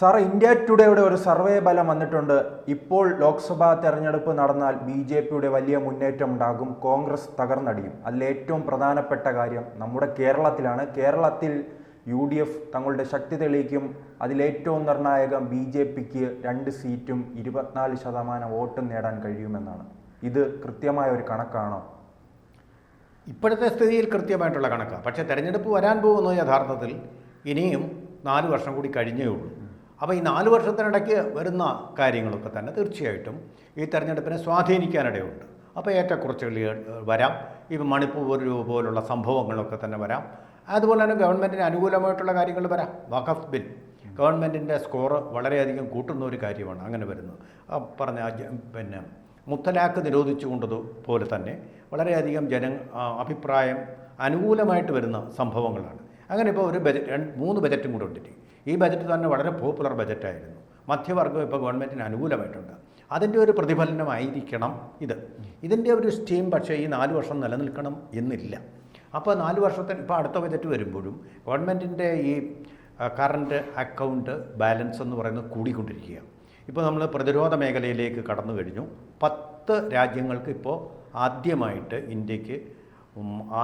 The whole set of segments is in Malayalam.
സാർ ഇന്ത്യ ടുഡേയുടെ ഒരു സർവേ ഫലം വന്നിട്ടുണ്ട്. ഇപ്പോൾ ലോക്സഭാ തെരഞ്ഞെടുപ്പ് നടന്നാൽ ബി ജെ പിയുടെ വലിയ മുന്നേറ്റം ഉണ്ടാകും. കോൺഗ്രസ് തകർന്നടിയും. അതിൽ ഏറ്റവും പ്രധാനപ്പെട്ട കാര്യം നമ്മുടെ കേരളത്തിലാണ്. കേരളത്തിൽ യു ഡി എഫ് തങ്ങളുടെ ശക്തി തെളിയിക്കും. അതിലേറ്റവും നിർണായകം ബി ജെ പിക്ക് രണ്ട് സീറ്റും ഇരുപത്തിനാല് ശതമാനം വോട്ടും നേടാൻ കഴിയുമെന്നാണ്. ഇത് കൃത്യമായ ഒരു കണക്കാണോ? ഇപ്പോഴത്തെ സ്ഥിതിയിൽ കൃത്യമായിട്ടുള്ള കണക്കാണ് പക്ഷേ തെരഞ്ഞെടുപ്പ് വരാൻ പോകുന്നത് യഥാർത്ഥത്തിൽ ഇനിയും നാല് വർഷം കൂടി കഴിഞ്ഞേ ഉള്ളൂ. അപ്പോൾ ഈ നാല് വർഷത്തിനിടയ്ക്ക് വരുന്ന കാര്യങ്ങളൊക്കെ തന്നെ തീർച്ചയായിട്ടും ഈ തെരഞ്ഞെടുപ്പിനെ സ്വാധീനിക്കാനിടയുണ്ട്. അപ്പോൾ ഏറ്റക്കുറച്ചുകൾ വരാം. ഇപ്പം മണിപ്പൂർ പോലുള്ള സംഭവങ്ങളൊക്കെ തന്നെ വരാം. അതുപോലെ തന്നെ ഗവൺമെന്റിന് അനുകൂലമായിട്ടുള്ള കാര്യങ്ങൾ വരാം. വഖഫ് ബിൽ. ഗവൺമെന്റിന്റെ സ്കോർ വളരെയധികം കൂട്ടുന്ന ഒരു കാര്യമാണ് അങ്ങനെ വരുന്നത്. പറഞ്ഞ പിന്നെ മുത്തലാഖ് നിരോധിച്ചുകൊണ്ടത് പോലെ തന്നെ വളരെയധികം ജന അഭിപ്രായം അനുകൂലമായിട്ട് വരുന്ന സംഭവങ്ങളാണ്. അങ്ങനെ ഇപ്പോൾ ഒരു ബജറ്റ് മൂന്ന് ബജറ്റും കൂടെ ഉണ്ടിട്ട്. ഈ ബജറ്റ് തന്നെ വളരെ പോപ്പുലർ ബജറ്റായിരുന്നു. മധ്യവർഗം ഇപ്പോൾ ഗവൺമെന്റിന് അനുകൂലമായിട്ടുണ്ട്. അതിന്റെ ഒരു പ്രതിഫലനമായിരിക്കണം ഇത്. ഇതിന്റെ ഒരു സ്റ്റീം പക്ഷേ ഈ നാല് വർഷം നിലനിൽക്കണം എന്നില്ല. അപ്പോൾ നാല് വർഷത്തിന് ഇപ്പോൾ അടുത്ത ബജറ്റ് വരുമ്പോഴും ഗവൺമെന്റിന്റെ ഈ കറണ്ട് അക്കൗണ്ട് ബാലൻസ് എന്ന് പറയുന്നത് കൂടിക്കൊണ്ടിരിക്കുക ഇപ്പോൾ നമ്മൾ പ്രതിരോധ മേഖലയിലേക്ക് കടന്നു കഴിഞ്ഞു. പത്ത് രാജ്യങ്ങൾക്ക് ഇപ്പോൾ ആദ്യമായിട്ട് ഇന്ത്യയ്ക്ക്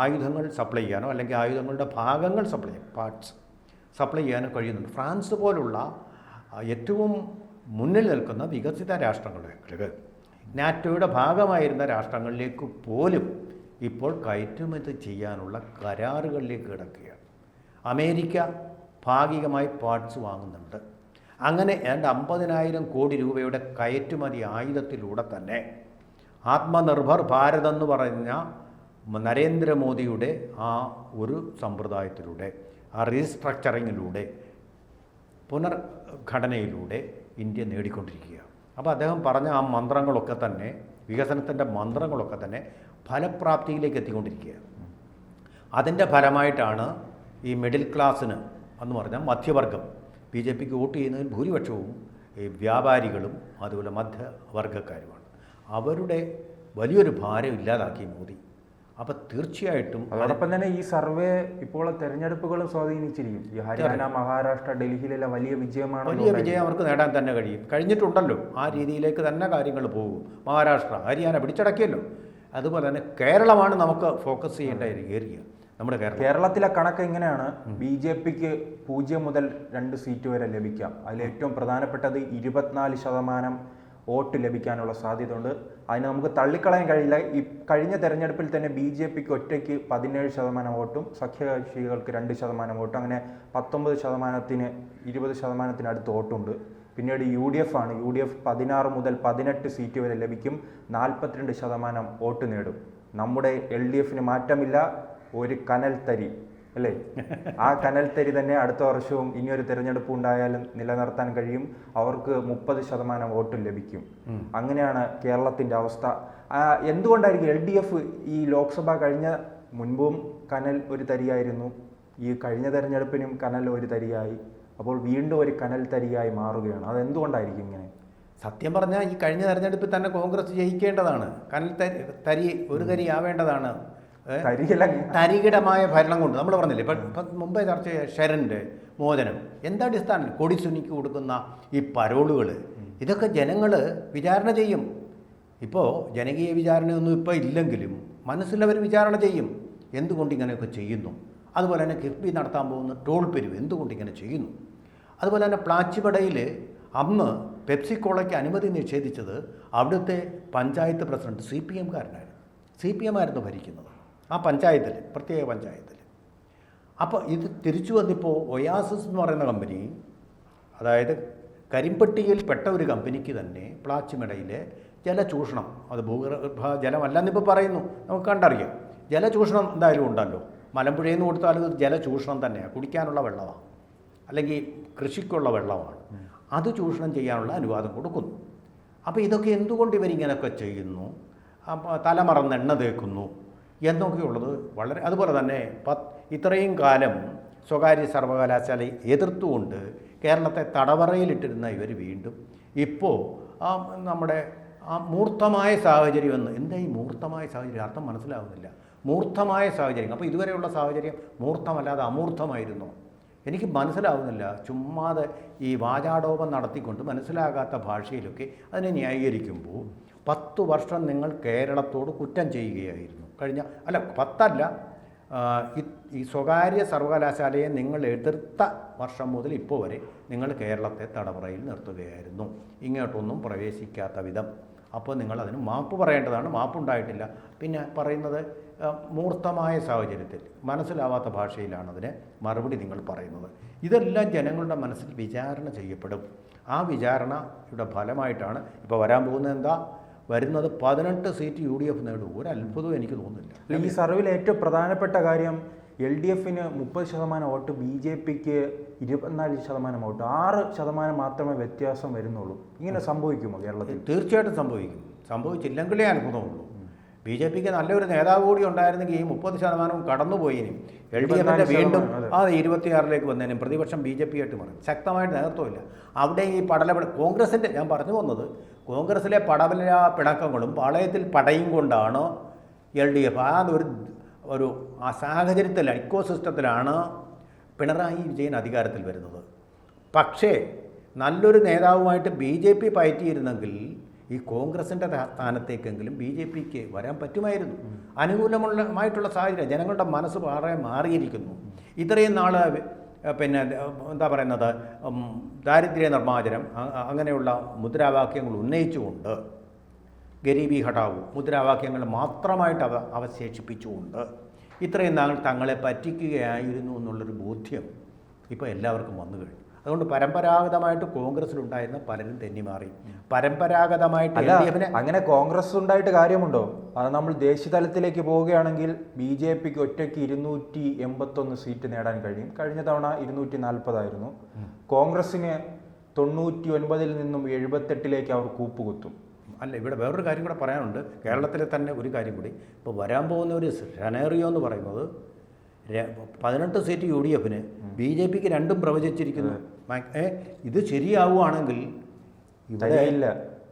ആയുധങ്ങൾ സപ്ലൈ ചെയ്യാനോ അല്ലെങ്കിൽ ആയുധങ്ങളുടെ ഭാഗങ്ങൾ സപ്ലൈ പാർട്സ് സപ്ലൈ ചെയ്യാനും കഴിയുന്നുണ്ട്. ഫ്രാൻസ് പോലുള്ള ഏറ്റവും മുന്നിൽ നിൽക്കുന്ന വികസിത രാഷ്ട്രങ്ങളിലേക്ക് നാറ്റോയുടെ ഭാഗമായിരുന്ന രാഷ്ട്രങ്ങളിലേക്ക് പോലും ഇപ്പോൾ കയറ്റുമതി ചെയ്യാനുള്ള കരാറുകളിലേക്ക് കിടക്കുകയാണ്. അമേരിക്ക ഭാഗികമായി പാർട്സ് വാങ്ങുന്നുണ്ട്. അങ്ങനെ ഏതാണ്ട് അമ്പതിനായിരം കോടി രൂപയുടെ കയറ്റുമതി ആയുധത്തിലൂടെ തന്നെ ആത്മനിർഭർ ഭാരത് എന്ന് പറഞ്ഞ നരേന്ദ്രമോദിയുടെ ആ ഒരു സമ്പ്രദായത്തിലൂടെ ആ റീസ്ട്രക്ചറിങ്ങിലൂടെ പുനർഘടനയിലൂടെ ഇന്ത്യ നേടിക്കൊണ്ടിരിക്കുക. അപ്പോൾ അദ്ദേഹം പറഞ്ഞ ആ മന്ത്രങ്ങളൊക്കെ തന്നെ വികസനത്തിന്റെ മന്ത്രങ്ങളൊക്കെ തന്നെ ഫലപ്രാപ്തിയിലേക്ക് എത്തിക്കൊണ്ടിരിക്കുകയാണ് അതിന്റെ ഫലമായിട്ടാണ് ഈ മിഡിൽ ക്ലാസ്സിന് എന്ന് പറഞ്ഞാൽ മധ്യവർഗം ബി ജെ പിക്ക് വോട്ട് ചെയ്യുന്നതിൽ ഭൂരിപക്ഷവും ഈ വ്യാപാരികളും അതുപോലെ മധ്യവർഗക്കാരുമാണ് അവരുടെ വലിയൊരു ഭാരം ഇല്ലാതാക്കി മോദി. അപ്പോൾ തീർച്ചയായിട്ടും അതോടൊപ്പം തന്നെ ഈ സർവേ ഇപ്പോൾ തെരഞ്ഞെടുപ്പുകളും സ്വാധീനിച്ചിരിക്കും. ഈ ഹരിയാന മഹാരാഷ്ട്ര ഡൽഹിയിലെല്ലാം വലിയ വിജയമാണ് വലിയ വിജയം അവർക്ക് നേടാൻ തന്നെ കഴിയും. കഴിഞ്ഞിട്ടുണ്ടല്ലോ ആ രീതിയിലേക്ക് തന്നെ കാര്യങ്ങൾ പോകും. മഹാരാഷ്ട്ര ഹരിയാന പിടിച്ചടക്കിയല്ലോ. അതുപോലെ തന്നെ കേരളമാണ് നമുക്ക് ഫോക്കസ് ചെയ്യേണ്ട ഒരു ഏരിയ നമ്മുടെ കേരളം. കേരളത്തിലെ കണക്ക് എങ്ങനെയാണ്? ബി ജെ പിക്ക് പൂജ്യം മുതൽ രണ്ട് സീറ്റ് വരെ ലഭിക്കാം. അതിൽ ഏറ്റവും പ്രധാനപ്പെട്ടത് ഇരുപത്തിനാല് ശതമാനം വോട്ട് ലഭിക്കാനുള്ള സാധ്യതയുണ്ട്. അതിന് നമുക്ക് തള്ളിക്കളയാൻ കഴിയില്ല. ഈ കഴിഞ്ഞ തെരഞ്ഞെടുപ്പിൽ തന്നെ ബി ജെ പിക്ക് ഒറ്റയ്ക്ക് പതിനേഴ് ശതമാനം വോട്ടും സഖ്യകക്ഷികൾക്ക് രണ്ട് ശതമാനം വോട്ടും അങ്ങനെ പത്തൊമ്പത് ശതമാനത്തിന് ഇരുപത് ശതമാനത്തിനടുത്ത് വോട്ടുണ്ട്. പിന്നീട് യു ഡി എഫ് ആണ്. യു ഡി എഫ് പതിനാറ് മുതൽ പതിനെട്ട് സീറ്റ് വരെ ലഭിക്കും. നാൽപ്പത്തിരണ്ട് ശതമാനം വോട്ട് നേടും. നമ്മുടെ എൽ ഡി എഫിന് മാറ്റമില്ല. ഒരു കനൽ തരി. അല്ലേ? ആ കനൽ തരി തന്നെ അടുത്ത വർഷവും ഇനിയൊരു തെരഞ്ഞെടുപ്പ് ഉണ്ടായാലും നിലനിർത്താൻ കഴിയും. അവർക്ക് മുപ്പത് ശതമാനം വോട്ട് ലഭിക്കും. അങ്ങനെയാണ് കേരളത്തിന്റെ അവസ്ഥ. എന്തുകൊണ്ടായിരിക്കും എൽ ഡി എഫ് ഈ ലോക്സഭ കഴിഞ്ഞ മുൻപും കനൽ ഒരു തരിയായിരുന്നു? ഈ കഴിഞ്ഞ തെരഞ്ഞെടുപ്പിനും കനൽ ഒരു തരിയായി. അപ്പോൾ വീണ്ടും ഒരു കനൽ തരിയായി മാറുകയാണ്. അത് എന്തുകൊണ്ടായിരിക്കും ഇങ്ങനെ? സത്യം പറഞ്ഞാൽ ഈ കഴിഞ്ഞ തെരഞ്ഞെടുപ്പിൽ തന്നെ കോൺഗ്രസ് ജയിക്കേണ്ടതാണ്. കനൽ തരി തരി ഒരു തരി ആവേണ്ടതാണ്. തരികിടമായ ഭരണം കൊണ്ട് നമ്മൾ പറഞ്ഞില്ലേ ഇപ്പം ഇപ്പം മുമ്പേ ചർച്ച ചെയ്ത ഷെറിന്റെ മോചനം എന്തടിസ്ഥാനം കൊടിസുനിക്ക് കൊടുക്കുന്ന ഈ പരോളുകൾ ഇതൊക്കെ ജനങ്ങൾ വിചാരണ ചെയ്യും. ഇപ്പോൾ ജനകീയ വിചാരണയൊന്നും ഇപ്പോൾ ഇല്ലെങ്കിലും മനസ്സിലവർ വിചാരണ ചെയ്യും. എന്തുകൊണ്ട് ഇങ്ങനെയൊക്കെ ചെയ്യുന്നു? അതുപോലെ തന്നെ കിഫ്ബി നടത്താൻ പോകുന്ന ടോൾ പിരിവ് എന്തുകൊണ്ട് ഇങ്ങനെ ചെയ്യുന്നു? അതുപോലെ തന്നെ പ്ലാച്ചിപടയിൽ അന്ന് പെപ്സിക്കോളയ്ക്ക് അനുമതി നിഷേധിച്ചത് അവിടുത്തെ പഞ്ചായത്ത് പ്രസിഡന്റ് സി പി എംകാരനായിരുന്നു സി പി എം ആയിരുന്നു ഭരിക്കുന്നത്. ആ പഞ്ചായത്തിൽ പ്രത്യേക പഞ്ചായത്തിൽ അപ്പോൾ ഇത് തിരിച്ചു വന്നിപ്പോൾ ഒയാസിസ് എന്ന് പറയുന്ന കമ്പനി അതായത് കരിമ്പട്ടികയിൽപ്പെട്ട ഒരു കമ്പനിക്ക് തന്നെ പ്ലാച്ചിമടയിലെ ജലചൂഷണം അത് ഭൂഗർഭ ജലമല്ലെന്നിപ്പോൾ പറയുന്നു നമുക്ക് കണ്ടറിയാം. ജലചൂഷണം എന്തായാലും ഉണ്ടല്ലോ. മലമ്പുഴയിൽ നിന്ന് കൊടുത്താലും ഇത് ജലചൂഷണം തന്നെയാണ് കുടിക്കാനുള്ള വെള്ളമാണ് അല്ലെങ്കിൽ കൃഷിക്കുള്ള വെള്ളമാണ്. അത് ചൂഷണം ചെയ്യാനുള്ള അനുവാദം കൊടുക്കുന്നു. അപ്പോൾ ഇതൊക്കെ എന്തുകൊണ്ട് ഇവരിങ്ങനെയൊക്കെ ചെയ്യുന്നു? തലമറന്ന് എണ്ണ തേക്കുന്നു. എന്നൊക്കെയുള്ളത് വളരെ അതുപോലെ തന്നെ പത്ത് ഇത്രയും കാലം സ്വകാര്യ സർവകലാശാലയെ എതിർത്തുകൊണ്ട് കേരളത്തെ തടവറയിലിട്ടിരുന്ന ഇവർ വീണ്ടും ഇപ്പോൾ ആ നമ്മുടെ ആ മൂർത്തമായ സാഹചര്യം എന്ന് എന്താ ഈ മൂർത്തമായ സാഹചര്യം? അർത്ഥം മനസ്സിലാവുന്നില്ല. മൂർത്തമായ സാഹചര്യം. അപ്പോൾ ഇതുവരെയുള്ള സാഹചര്യം മൂർത്തമല്ലാതെ അമൂർത്തമായിരുന്നു? എനിക്ക് മനസ്സിലാവുന്നില്ല. ചുമ്മാതെ ഈ വാചാടോപം നടത്തിക്കൊണ്ട് മനസ്സിലാകാത്ത ഭാഷയിലൊക്കെ അതിനെ ന്യായീകരിക്കുമ്പോൾ പത്തു വർഷം നിങ്ങൾ കേരളത്തോട് കുറ്റം ചെയ്യുകയായിരുന്നു. കഴിഞ്ഞ അല്ല പത്തല്ല ഈ സ്വകാര്യ സർവകലാശാലയെ നിങ്ങൾ എതിർത്ത വർഷം മുതൽ ഇപ്പോൾ വരെ നിങ്ങൾ കേരളത്തെ തടവറയിൽ നിർത്തുകയായിരുന്നു. ഇങ്ങോട്ടൊന്നും പ്രവേശിക്കാത്ത വിധം. അപ്പോൾ നിങ്ങൾ അതിന് മാപ്പ് പറയേണ്ടതാണ്. മാപ്പുണ്ടായിട്ടില്ല. പിന്നെ പറയുന്നത് മൂർത്തമായ സാഹചര്യത്തിൽ മനസ്സിലാവാത്ത ഭാഷയിലാണ് അതിന് മറുപടി നിങ്ങൾ പറയുന്നത്. ഇതെല്ലാം ജനങ്ങളുടെ മനസ്സിൽ വിചാരണ ചെയ്യപ്പെടും. ആ വിചാരണയുടെ ഫലമായിട്ടാണ് ഇപ്പോൾ വരാൻ പോകുന്നത് എന്താ? വരുന്നത് പതിനെട്ട് സീറ്റ് യു ഡി എഫ് നേടും. ഒരു അത്ഭുതവും എനിക്ക് തോന്നുന്നില്ല. ഈ സർവേയിൽ ഏറ്റവും പ്രധാനപ്പെട്ട കാര്യം എൽ ഡി എഫിന് മുപ്പത് ശതമാനം വോട്ട് ബി ജെ പിക്ക് ഇരുപത്തിനാല് ശതമാനം വോട്ട്. ആറ് ശതമാനം മാത്രമേ വ്യത്യാസം വരുന്നുള്ളൂ. ഇങ്ങനെ സംഭവിക്കുമോ കേരളത്തിൽ? തീർച്ചയായിട്ടും സംഭവിക്കും. സംഭവിച്ചില്ലെങ്കിലേ അത്ഭുതമുള്ളൂ. ബി ജെ പിക്ക് നല്ലൊരു നേതാവ് കൂടി ഉണ്ടായിരുന്നെങ്കിൽ ഈ മുപ്പത് ശതമാനവും കടന്നുപോയിനും. എൽ ഡി എഫിന്റെ വീണ്ടും ആ ഇരുപത്തിയാറിലേക്ക് വന്നതിനും പ്രതിപക്ഷം ബി ജെ പി ആയിട്ട് മാറും. ശക്തമായിട്ട് നേതൃത്വമില്ല. അവിടെ ഈ പടലപട കോൺഗ്രസിന്റെ ഞാൻ പറഞ്ഞു വന്നത് കോൺഗ്രസിലെ പടവല പിണക്കങ്ങളും പാളയത്തിൽ പടയും കൊണ്ടാണ് എൽ ഡി എഫ്. ആ ഒരു ഒരു ആ സാഹചര്യത്തിൽ ഇക്കോ സിസ്റ്റത്തിലാണ് പിണറായി വിജയൻ അധികാരത്തിൽ വരുന്നത്. പക്ഷേ നല്ലൊരു നേതാവുമായിട്ട് ബി ജെ പി പയറ്റിയിരുന്നെങ്കിൽ ഈ കോൺഗ്രസിന്റെ സ്ഥാനത്തേക്കെങ്കിലും ബി ജെ പിക്ക് വരാൻ പറ്റുമായിരുന്നു. അനുകൂലമുള്ളമായിട്ടുള്ള സാഹചര്യം ജനങ്ങളുടെ മനസ്സ് വളരെ മാറിയിരിക്കുന്നു. ഇത്രയും നാൾ പിന്നെ എന്താ പറയുന്നത് ദാരിദ്ര്യ നിർമ്മാർജനം അങ്ങനെയുള്ള മുദ്രാവാക്യങ്ങൾ ഉന്നയിച്ചുകൊണ്ട് ഗരീബി ഹഠാവു മുദ്രാവാക്യങ്ങൾ മാത്രമായിട്ട് അവ അവശേഷിപ്പിച്ചുകൊണ്ട് ഇത്രയും നാൾ തങ്ങളെ പറ്റിക്കുകയായിരുന്നു എന്നുള്ളൊരു ബോധ്യം ഇപ്പോൾ എല്ലാവർക്കും വന്നു കഴിഞ്ഞു. അതുകൊണ്ട് പരമ്പരാഗതമായിട്ട് കോൺഗ്രസിലുണ്ടായിരുന്ന പലരും തെന്നിമാറി. പരമ്പരാഗതമായിട്ട് അങ്ങനെ കോൺഗ്രസ് ഉണ്ടായിട്ട് കാര്യമുണ്ടോ? അത് നമ്മൾ ദേശീയ തലത്തിലേക്ക് പോവുകയാണെങ്കിൽ ബി ജെ പിക്ക് ഒറ്റയ്ക്ക് ഇരുന്നൂറ്റി എൺപത്തൊന്ന് സീറ്റ് നേടാൻ കഴിയും. കഴിഞ്ഞ തവണ ഇരുന്നൂറ്റി നാൽപ്പതായിരുന്നു കോൺഗ്രസിന് തൊണ്ണൂറ്റി ഒൻപതിൽ നിന്നും എഴുപത്തെട്ടിലേക്ക് അവർ കൂപ്പുകുത്തും. അല്ല ഇവിടെ വേറൊരു കാര്യം കൂടെ പറയാനുണ്ട്. കേരളത്തിലെ തന്നെ ഒരു കാര്യം കൂടി. ഇപ്പോൾ വരാൻ പോകുന്ന ഒരു സെനേറിയോ എന്ന് പറയുന്നത് പതിനെട്ട് സീറ്റ് യു ഡി എഫിന് ബി ജെ പിക്ക് രണ്ടും പ്രവചിച്ചിരിക്കുന്നു. ഇത് ശരിയാവുകയാണെങ്കിൽ ഇവിടെ ഇല്ല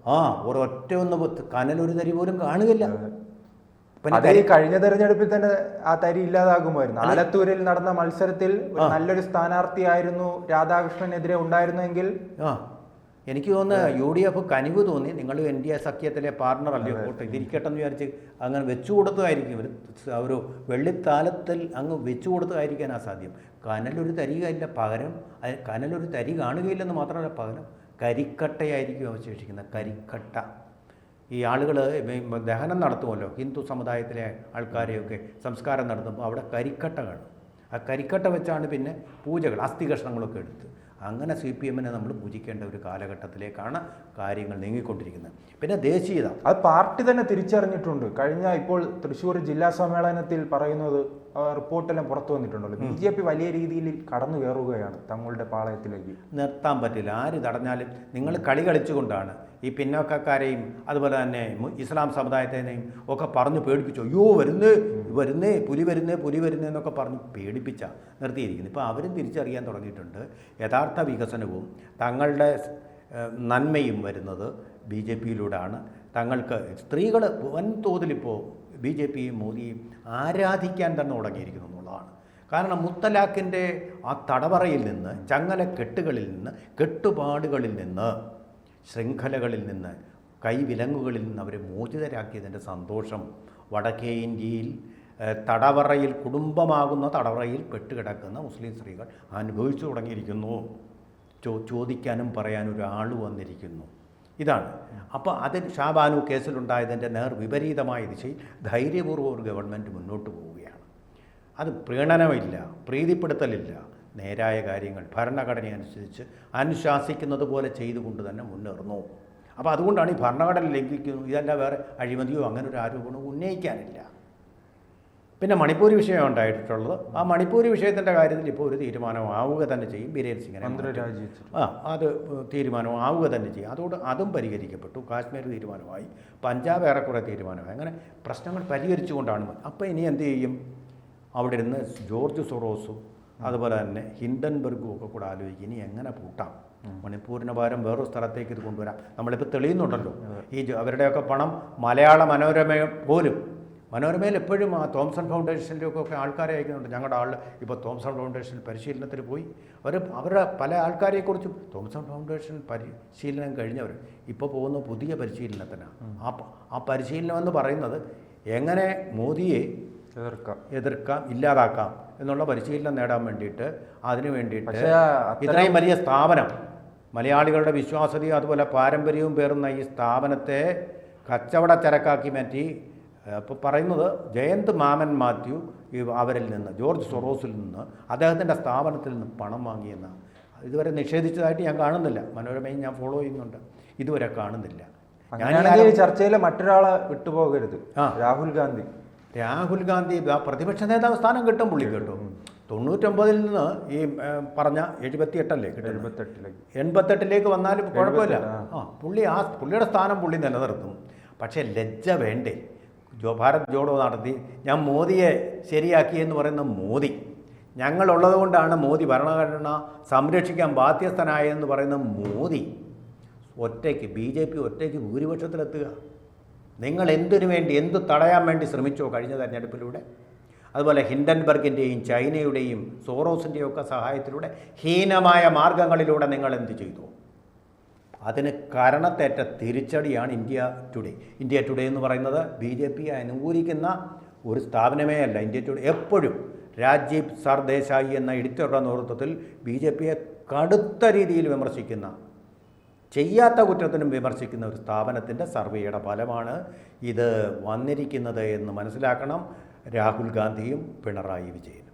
ആ ഒരൊറ്റ ഒന്ന് കനൽ കനലൊരു തരി പോലും കാണുകയില്ല. ഈ കഴിഞ്ഞ തെരഞ്ഞെടുപ്പിൽ തന്നെ ആ തരി ഇല്ലാതാകുമായിരുന്നു. ആലത്തൂരിൽ നടന്ന മത്സരത്തിൽ ഒരു നല്ലൊരു സ്ഥാനാർത്ഥിയായിരുന്നു രാധാകൃഷ്ണനെതിരെ ഉണ്ടായിരുന്നെങ്കിൽ ആ. എനിക്ക് തോന്നുന്നു യു ഡി എഫ് കനിവ് തോന്നി. നിങ്ങൾ എൻ ഡി എ സഖ്യത്തിലെ പാർട്ണർ അല്ലയോ കോട്ടെ ഇതിരിക്കട്ടെ എന്ന് വിചാരിച്ച് അങ്ങനെ വെച്ചു കൊടുത്തതായിരിക്കും ഒരു ഒരു വെള്ളിത്താലത്തിൽ അങ്ങ് വെച്ചു ആ സാധ്യം. കനലൊരു തരികയില്ല പകരം. കനലൊരു തരി കാണുകയില്ലെന്ന് മാത്രമല്ല പകരം. കരിക്കട്ടയായിരിക്കും അവശേഷിക്കുന്നത് കരിക്കട്ട. ഈ ആളുകൾ ദഹനം നടത്തുമല്ലോ. ഹിന്ദു സമുദായത്തിലെ ആൾക്കാരെയൊക്കെ സംസ്കാരം നടത്തുമ്പോൾ അവിടെ കരിക്കട്ട കാണും. ആ കരിക്കട്ട വെച്ചാണ് പിന്നെ പൂജകൾ അസ്ഥി കഷ്ണങ്ങളൊക്കെ എടുത്ത്. അങ്ങനെ സി പി എമ്മിനെ നമ്മൾ പൂജിക്കേണ്ട ഒരു കാലഘട്ടത്തിലേക്കാണ് കാര്യങ്ങൾ നീങ്ങിക്കൊണ്ടിരിക്കുന്നത്. പിന്നെ ദേശീയത. അത് പാർട്ടി തന്നെ തിരിച്ചറിഞ്ഞിട്ടുണ്ട്. കഴിഞ്ഞ ഇപ്പോൾ തൃശ്ശൂർ ജില്ലാ സമ്മേളനത്തിൽ പറയുന്നത് റിപ്പോർട്ടെല്ലാം പുറത്തു വന്നിട്ടുണ്ടല്ലോ. ബി ജെ പി വലിയ രീതിയിൽ കടന്നു കയറുകയാണ് തങ്ങളുടെ പാളയത്തിലേക്ക്. നിർത്താൻ പറ്റില്ല. ആര് തടഞ്ഞാലും നിങ്ങൾ കളി കളിച്ചുകൊണ്ടാണ് ഈ പിന്നോക്കക്കാരെയും അതുപോലെ തന്നെ ഇസ്ലാം സമുദായത്തിനെയും ഒക്കെ പറഞ്ഞ് പേടിപ്പിച്ചു. അയ്യോ വരുന്നേ വരുന്നേ പുലി വരുന്നേ പുലി വരുന്നേ എന്നൊക്കെ പറഞ്ഞ് പേടിപ്പിച്ച നിർത്തിയിരിക്കുന്നു. ഇപ്പോൾ അവരും തിരിച്ചറിയാൻ തുടങ്ങിയിട്ടുണ്ട്. യഥാർത്ഥ വികസനവും തങ്ങളുടെ നന്മയും വരുന്നത് ബി ജെ പിയിലൂടെയാണ് തങ്ങൾക്ക് സ്ത്രീകൾ വൻതോതിലിപ്പോൾ ബി ജെ പിയും മോദിയും ആരാധിക്കാൻ തന്നെ തുടങ്ങിയിരിക്കുന്നു എന്നുള്ളതാണ്. കാരണം മുത്തലാഖിന്റെ ആ തടവറയിൽ നിന്ന് ചങ്ങല കെട്ടുകളിൽ നിന്ന് കെട്ടുപാടുകളിൽ നിന്ന് ശൃംഖലകളിൽ നിന്ന് കൈവിലങ്ങുകളിൽ നിന്ന് അവരെ മോചിതരാക്കിയതിന്റെ സന്തോഷം വടക്കേ ഇന്ത്യയിൽ തടവറയിൽ കുടുംബമാകുന്ന തടവറയിൽ പെട്ടുകിടക്കുന്ന മുസ്ലിം സ്ത്രീകൾ അനുഭവിച്ചു തുടങ്ങിയിരിക്കുന്നു. ചോ ചോദിക്കാനും പറയാനും ഒരാൾ വന്നിരിക്കുന്നു. ഇതാണ്. അപ്പോൾ അതിൽ ഷാബാനു കേസിലുണ്ടായതിന്റെ നേർ വിപരീതമായ ദിശയിൽ ധൈര്യപൂർവം ഒരു ഗവൺമെന്റ് മുന്നോട്ട് പോവുകയാണ്. അത് പ്രീണനമില്ല പ്രീതിപ്പെടുത്തലില്ല. നേരായ കാര്യങ്ങൾ ഭരണഘടന അനുസരിച്ച് അനുശാസിക്കുന്നത് പോലെ ചെയ്തുകൊണ്ട് തന്നെ മുന്നേറുന്നു. അപ്പോൾ അതുകൊണ്ടാണ് ഈ ഭരണഘടന ലംഘിക്കുന്നു. ഇതല്ല വേറെ അഴിമതിയോ അങ്ങനെ ഒരു ആരോപണവും ഉന്നയിക്കാനില്ല. പിന്നെ മണിപ്പൂർ വിഷയം ഉണ്ടായിട്ടുള്ളത്. ആ മണിപ്പൂർ വിഷയത്തിന്റെ കാര്യത്തിൽ ഇപ്പോൾ ഒരു തീരുമാനമാവുക തന്നെ ചെയ്യും. ബിരേൻ സിംഗിനെ ആ അത് തീരുമാനമാവുക തന്നെ ചെയ്യും. അതോട് അതും പരിഹരിക്കപ്പെട്ടു. കാശ്മീർ തീരുമാനമായി. പഞ്ചാബ് ഏറെക്കുറെ തീരുമാനമായി. അങ്ങനെ പ്രശ്നങ്ങൾ പരിഹരിച്ചുകൊണ്ടാണ്. അപ്പോൾ ഇനി എന്ത് ചെയ്യും? അവിടെ ഇരുന്ന് ജോർജ് സൊറോസും അതുപോലെ തന്നെ ഹിൻഡൻബർഗും ഒക്കെ കൂടെ ആലോചിക്കും. ഇനി എങ്ങനെ പൂട്ടാം? മണിപ്പൂരിന് പകരം വേറൊരു സ്ഥലത്തേക്ക് ഇത് കൊണ്ടുവരാം. നമ്മളിപ്പോൾ തെളിയുന്നുണ്ടല്ലോ. ഈ അവരുടെയൊക്കെ പണം മലയാള മനോരമ പോലും മനോരമയിൽ എപ്പോഴും ആ തോംസൺ ഫൗണ്ടേഷന്റെ ഒക്കെ ആൾക്കാരെ അയക്കുന്നുണ്ട്. ഞങ്ങളുടെ ആൾ ഇപ്പോൾ തോംസൺ ഫൗണ്ടേഷൻ പരിശീലനത്തിൽ പോയി. അവർ അവരുടെ പല ആൾക്കാരെക്കുറിച്ചും തോംസൺ ഫൗണ്ടേഷൻ പരിശീലനം കഴിഞ്ഞവർ ഇപ്പോൾ പോകുന്ന പുതിയ പരിശീലനത്തിനാണ് ആ ആ പരിശീലനം എന്ന് പറയുന്നത് എങ്ങനെ മോദിയെ എതിർക്കാം. എതിർക്കാം ഇല്ലാതാക്കാം എന്നുള്ള പരിശീലനം നേടാൻ വേണ്ടിയിട്ട് അതിനു വേണ്ടിയിട്ട് ഇത്രയും വലിയ സ്ഥാപനം മലയാളികളുടെ വിശ്വാസ്യതയും അതുപോലെ പാരമ്പര്യവും പേറുന്ന ഈ സ്ഥാപനത്തെ കച്ചവട ചരക്കാക്കി മാറ്റി ഇപ്പോൾ പറയുന്നത് ജയന്ത് മാമൻ മാത്യു അവരിൽ നിന്ന് ജോർജ് സൊറോസിൽ നിന്ന് അദ്ദേഹത്തിന്റെ സ്ഥാപനത്തിൽ നിന്ന് പണം വാങ്ങിയെന്ന്. ഇതുവരെ നിഷേധിച്ചതായിട്ട് ഞാൻ കാണുന്നില്ല. മനോരമയും ഞാൻ ഫോളോ ചെയ്യുന്നുണ്ട്. ഇതുവരെ കാണുന്നില്ല. ഞാൻ ചർച്ചയിൽ മറ്റൊരാളെ വിട്ടുപോകരുത്. ആ. രാഹുൽ ഗാന്ധി. രാഹുൽ ഗാന്ധി പ്രതിപക്ഷ നേതാവ് സ്ഥാനം കിട്ടും പുള്ളി കേട്ടോ. തൊണ്ണൂറ്റൊമ്പതിൽ നിന്ന് ഈ പറഞ്ഞ എഴുപത്തിയെട്ടല്ലേ എട്ടല്ലേ എഴുപത്തെട്ടിലേക്ക്. എൺപത്തെട്ടിലേക്ക് വന്നാലും കുഴപ്പമില്ല. ആ. പുള്ളി ആ പുള്ളിയുടെ സ്ഥാനം പുള്ളി നിലനിർത്തും. പക്ഷേ ലജ്ജ വേണ്ടേ? ജോ ഭാരത് ജോഡോ നടത്തി ഞാൻ മോദിയെ ശരിയാക്കി എന്ന് പറയുന്ന മോദി. ഞങ്ങളുള്ളത് കൊണ്ടാണ് മോദി ഭരണഘടന സംരക്ഷിക്കാൻ ബാധ്യസ്ഥനായെന്ന് പറയുന്ന മോദി. ഒറ്റയ്ക്ക് ബി ജെ പി ഒറ്റയ്ക്ക് ഭൂരിപക്ഷത്തിലെത്തുക. നിങ്ങൾ എന്തിനു വേണ്ടി എന്ത് തടയാൻ വേണ്ടി ശ്രമിച്ചോ കഴിഞ്ഞ തെരഞ്ഞെടുപ്പിലൂടെ? അതുപോലെ ഹിൻഡൻബർഗിന്റെയും ചൈനയുടെയും സോറോസിന്റെയും ഒക്കെ സഹായത്തിലൂടെ ഹീനമായ മാർഗങ്ങളിലൂടെ നിങ്ങൾ എന്ത് ചെയ്തു? അതിന് കരണത്തേറ്റ തിരിച്ചടിയാണ് ഇന്ത്യ ടുഡേ. ഇന്ത്യ ടുഡേ എന്ന് പറയുന്നത് ബി ജെ പി അനുകൂലിക്കുന്ന ഒരു സ്ഥാപനമേ അല്ല. ഇന്ത്യ ടുഡേ എപ്പോഴും രാജീവ് സർദേശായി എന്ന എഡിറ്ററുടെ നേതൃത്വത്തിൽ ബി ജെ പിയെ കടുത്ത രീതിയിൽ വിമർശിക്കുന്ന ചെയ്യാത്ത കുറ്റത്തിനും വിമർശിക്കുന്ന ഒരു സ്ഥാപനത്തിന്റെ സർവേയുടെ ഫലമാണ് ഇത് വന്നിരിക്കുന്നത് എന്ന് മനസ്സിലാക്കണം. രാഹുൽ ഗാന്ധിയും പിണറായി വിജയനും.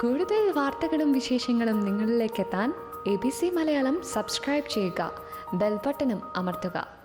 കൂടുതൽ വാർത്തകളും വിശേഷങ്ങളും നിങ്ങളിലേക്ക് എത്താൻ A B C Malayalam subscribe ചെയ്യുക. ബെൽബട്ടനും അമർത്തുക.